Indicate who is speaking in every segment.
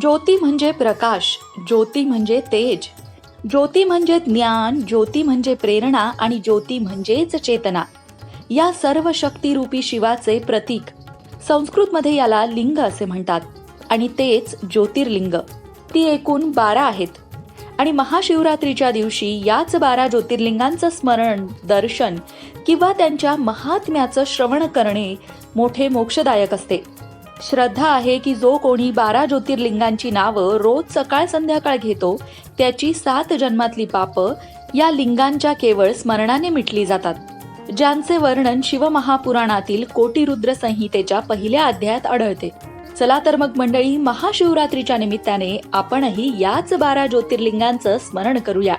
Speaker 1: ज्योती म्हणजे प्रकाश ज्योती म्हणजे तेज. ज्योती म्हणजे ज्ञान ज्योती म्हणजे प्रेरणा आणि ज्योती म्हणजेच चेतना. या सर्व शक्तिरूपी शिवाचे प्रतीक. संस्कृतमध्ये याला लिंग असे म्हणतात. आणि तेच ज्योतिर्लिंग. ती एकूण बारा आहेत. आणि महाशिवरात्रीच्या दिवशी याच बारा ज्योतिर्लिंगांचं स्मरण दर्शन किंवा त्यांच्या महात्म्याचं श्रवण करणे मोठे मोक्षदायक असते. श्रद्धा आहे की जो कोणी बारा ज्योतिर्लिंगांची नावं रोज सकाळ संध्याकाळ घेतो त्याची सात जन्मातली पापं या लिंगांच्या केवळ स्मरणाने मिटली जातात. ज्यांचे वर्णन शिवमहापुराणातील कोटीरुद्र संहितेच्या पहिल्या अध्यायात आढळते. चला तर मग मंडळी महाशिवरात्रीच्या निमित्ताने आपणही याच बारा ज्योतिर्लिंगांचं स्मरण करूया.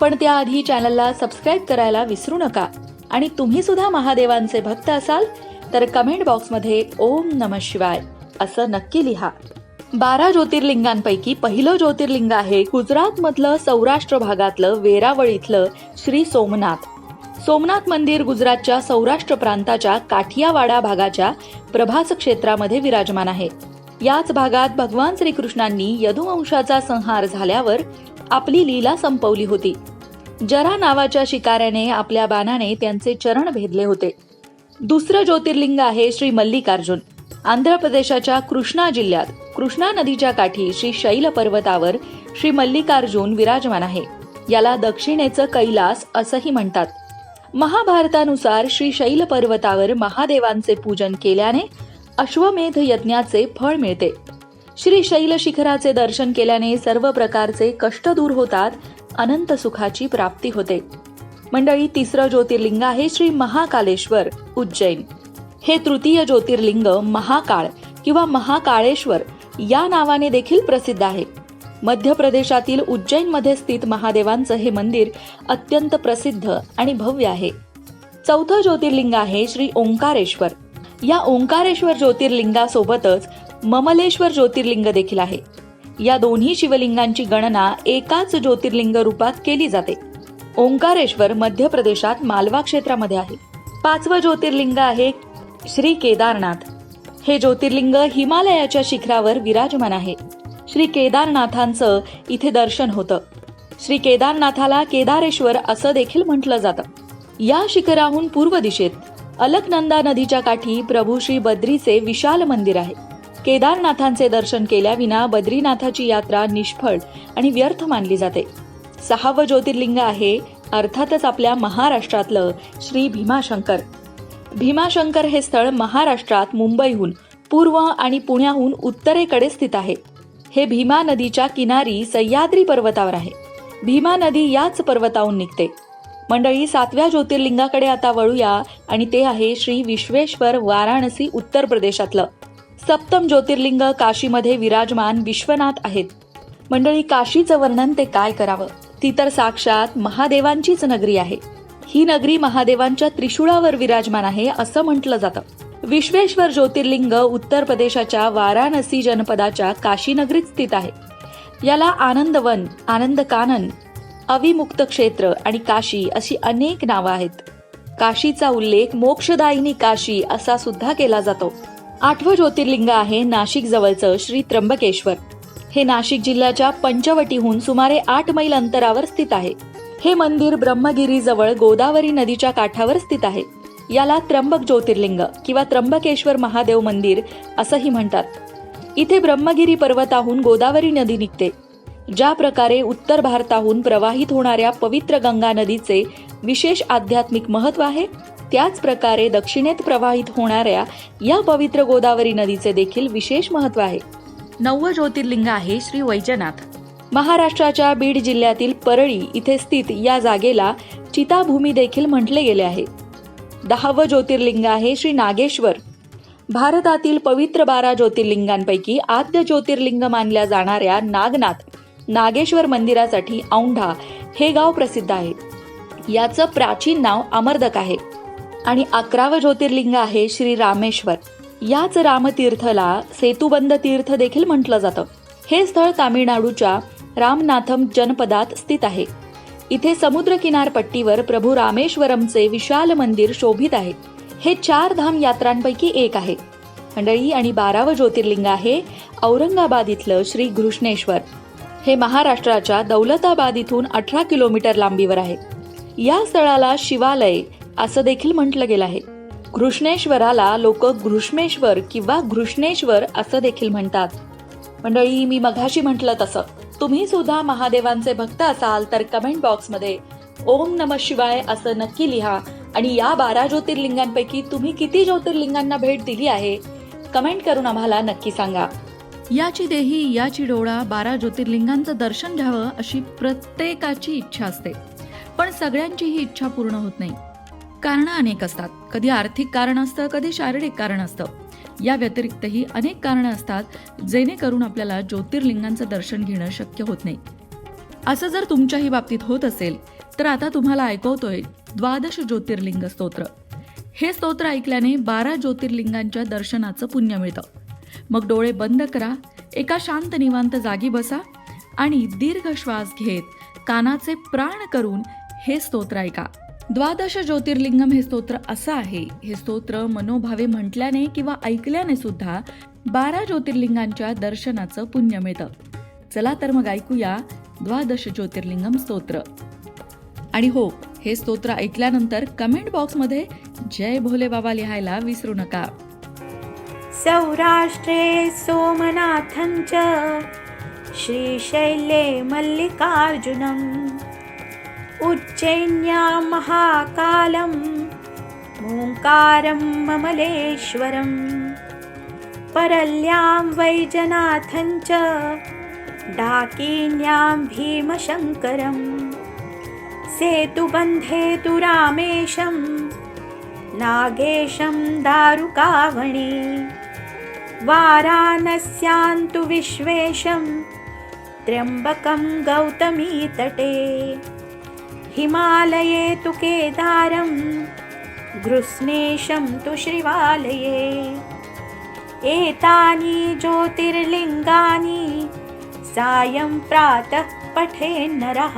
Speaker 1: पण त्याआधी चॅनलला सबस्क्राईब करायला विसरू नका. आणि तुम्ही सुद्धा महादेवांचे भक्त असाल तर कमेंट बॉक्समध्ये ओम नम शिवाय असं नक्की लिहा. बारा ज्योतिर्लिंगांपैकी पहिलं ज्योतिर्लिंग आहे गुजरात मधलं सौराष्ट्र भागातलं वेरावळ इथलं श्री सोमनाथ. सोमनाथ मंदिर गुजरातच्या सौराष्ट्र प्रांताच्या काठियावाडा भागाच्या प्रभास क्षेत्रामध्ये विराजमान आहे. याच भागात भगवान श्रीकृष्णांनी यदुवंशाचा संहार झाल्यावर आपली लीला संपवली होती. जरा नावाच्या शिकाऱ्याने आपल्या बाणाने त्यांचे चरण भेदले होते. दुसरं ज्योतिर्लिंग आहे श्री मल्लिकार्जुन. आंध्र प्रदेशाच्या कृष्णा जिल्ह्यात कृष्णा नदीच्या काठी श्री शैल पर्वतावर श्री मल्लिकार्जुन विराजमान आहे. याला दक्षिणेचं कैलास असंही म्हणतात. महाभारतानुसार श्री शैल पर्वतावर महादेवांचे पूजन केल्याने अश्वमेध यज्ञाचे फळ मिळते. श्री शैल शिखराचे दर्शन केल्याने सर्व प्रकारचे कष्ट दूर होतात अनंत सुखाची प्राप्ती होते. मंडळी तिसरं ज्योतिर्लिंग आहे श्री महाकालेश्वर उज्जैन. हे तृतीय ज्योतिर्लिंग महाकाळ किंवा महाकाळेश्वर या नावाने देखील प्रसिद्ध आहे. मध्य प्रदेशातील उज्जैनमध्ये स्थित महादेवांचं हे मंदिर अत्यंत प्रसिद्ध आणि भव्य आहे. चौथं ज्योतिर्लिंग आहे श्री ओंकारेश्वर. या ओंकारेश्वर ज्योतिर्लिंगासोबतच ममलेश्वर ज्योतिर्लिंग देखील आहे. या दोन्ही शिवलिंगांची गणना एकाच ज्योतिर्लिंग रूपात केली जाते. ओंकारेश्वर मध्य प्रदेशात मालवा क्षेत्रामध्ये आहे. पाचवं ज्योतिर्लिंग आहे श्री केदारनाथ. हे ज्योतिर्लिंग हिमालयाच्या शिखरावर विराजमान आहे. श्री केदारनाथांचं इथे दर्शन होतं. श्री केदारनाथाला केदारेश्वर असं देखील म्हटलं जातं. या शिखराहून पूर्व दिशेत अलकनंदा नदीच्या काठी प्रभू श्री बद्रीचे विशाल मंदिर आहे. केदारनाथांचे दर्शन केल्याविना बद्रीनाथाची यात्रा निष्फळ आणि व्यर्थ मानली जाते. सहावं ज्योतिर्लिंग आहे अर्थातच आपल्या महाराष्ट्रातलं श्री भीमाशंकर. भीमाशंकर हे स्थळ महाराष्ट्रात मुंबईहून पूर्व आणि पुण्याहून उत्तरेकडे स्थित आहे. हे भीमा नदीच्या किनारी सह्याद्री पर्वतावर आहे. भीमा नदी याच पर्वताहून निघते. मंडळी सातव्या ज्योतिर्लिंगाकडे आता वळूया आणि ते आहे श्री विश्वेश्वर वाराणसी उत्तर प्रदेशातलं. सप्तम ज्योतिर्लिंग काशीमध्ये विराजमान विश्वनाथ आहेत. मंडळी काशीचं वर्णन ते काय करावं? ती तर साक्षात महादेवांचीच नगरी आहे. ही नगरी महादेवांच्या त्रिशूळावर विराजमान आहे असं म्हटलं जातं. विश्वेश्वर ज्योतिर्लिंग उत्तर प्रदेशाच्या वाराणसी जनपदाच्या काशी नगरीत स्थित आहे. याला आनंदवन आनंद कानन अविमुक्त क्षेत्र आणि काशी अशी अनेक नावं आहेत. काशीचा उल्लेख मोक्षदायिनी काशी असा सुद्धा केला जातो. आठवं ज्योतिर्लिंग आहे नाशिक जवळचं श्री त्र्यंबकेश्वर. हे नाशिक जिल्ह्याच्या पंचवटीहून सुमारे आठ मैल अंतरावर स्थित आहे. हे मंदिर ब्रह्मगिरीजवळ गोदावरी नदीच्या काठावर स्थित आहे. याला त्र्यंबक ज्योतिर्लिंग किंवा त्र्यंबकेश्वर महादेव मंदिर असंही म्हणतात. इथे ब्रह्मगिरी पर्वताहून गोदावरी नदी निघते. ज्या प्रकारे उत्तर भारताहून प्रवाहित होणाऱ्या पवित्र गंगा नदीचे विशेष आध्यात्मिक महत्त्व आहे त्याच प्रकारे दक्षिणेत प्रवाहित होणाऱ्या या पवित्र गोदावरी नदीचे देखील विशेष महत्त्व आहे. नववं ज्योतिर्लिंग आहे श्री वैजनाथ. महाराष्ट्राच्या बीड जिल्ह्यातील परळी इथे स्थित या जागेला चिताभूमी देखील म्हटले गेले आहे. दहावं ज्योतिर्लिंग आहे श्री नागेश्वर. भारतातील पवित्र बारा ज्योतिर्लिंगांपैकी आद्य ज्योतिर्लिंग मानल्या जाणाऱ्या नागनाथ नागेश्वर मंदिरासाठी औंढा हे गाव प्रसिद्ध आहे. याचं प्राचीन नाव अमर्दक आहे. आणि अकरावं ज्योतिर्लिंग आहे श्री रामेश्वर. याच रामतीर्थला सेतुबंद तीर्थ देखील म्हटलं जातं. हे स्थळ तामिळनाडूच्या रामनाथम जनपदात स्थित आहे. इथे समुद्र किनारपट्टीवर प्रभू रामेश्वरमचे विशाल मंदिर शोभित आहे. हे चार धाम यात्रांपैकी एक आहे. मंडळी आणि बारावं ज्योतिर्लिंग आहे औरंगाबाद इथलं श्री घृष्णेश्वर. हे महाराष्ट्राच्या दौलताबाद इथून अठरा किलोमीटर लांबीवर आहे. या स्थळाला शिवालय असं देखील म्हटलं गेलं आहे. घृष्णेश्वराला लोक घृष्मेश्वर किंवा घृष्णेश्वर असं देखील म्हणतात. मंडळी मी मघाशी म्हटलं तसं. तुम्ही सुद्धा महादेवांचे भक्त असाल तर कमेंट बॉक्समध्ये ओम नम शिवाय असं नक्की लिहा आणि या बारा ज्योतिर्लिंगांपैकी तुम्ही किती ज्योतिर्लिंगांना भेट दिली आहे कमेंट करून आम्हाला नक्की सांगा. याची देही याची डोळा बारा ज्योतिर्लिंगांचं दर्शन घ्यावं अशी प्रत्येकाची इच्छा असते. पण सगळ्यांची ही इच्छा पूर्ण होत नाही. कारणं अनेक असतात. कधी आर्थिक कारण असतं कधी शारीरिक कारण असतं. या व्यतिरिक्तही अनेक कारणं असतात जेणेकरून आपल्याला ज्योतिर्लिंगांचं दर्शन घेणं शक्य होत नाही. असं जर तुमच्याही बाबतीत होत असेल तर आता तुम्हाला ऐकवतोय द्वादश ज्योतिर्लिंग स्तोत्र. हे स्तोत्र ऐकल्याने बारा ज्योतिर्लिंगांच्या दर्शनाचं पुण्य मिळतं. मग डोळे बंद करा एका शांत निवांत जागी बसा आणि दीर्घ श्वास घेत कानाचे प्राण करून हे स्तोत्र ऐका. द्वादश ज्योतिर्लिंगम हे स्तोत्र असं आहे. हे स्तोत्र मनोभावे म्हटल्याने किंवा ऐकल्याने सुद्धा बारा ज्योतिर्लिंगांच्या दर्शनाचं पुण्य मिळतं. चला तर मग ऐकूया द्वादश ज्योतिर्लिंगम स्तोत्र. आणि हो हे स्तोत्र ऐकल्यानंतर कमेंट बॉक्समध्ये जय भोले बाबा लिहायला विसरू नका.
Speaker 2: सौराष्ट्रे सोमनाथं च श्रीशैले मल्लिकार्जुनम् उज्जैन्यां महाकालं ओङ्कारं ममलेश्वरं परल्यां वैजनाथं च डाकिन्यां भीमशङ्करं तु रामेशं नागेशं दारुकावणे वाराणस्यान्तु विश्वेशं त्र्यम्बकं गौतमीतटे हिमालये तु केदारं घृष्णेशं तु श्रीवालये। एतानि ज्योतिर्लिङ्गानि सायं प्रातः पठेन्नरः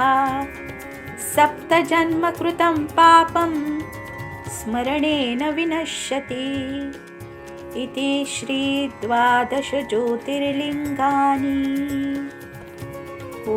Speaker 2: सप्तजन्मकृतं पापं स्मरणेन विनश्यति। इति श्रीद्वादशज्योतिर्लिङ्गानि। ॐ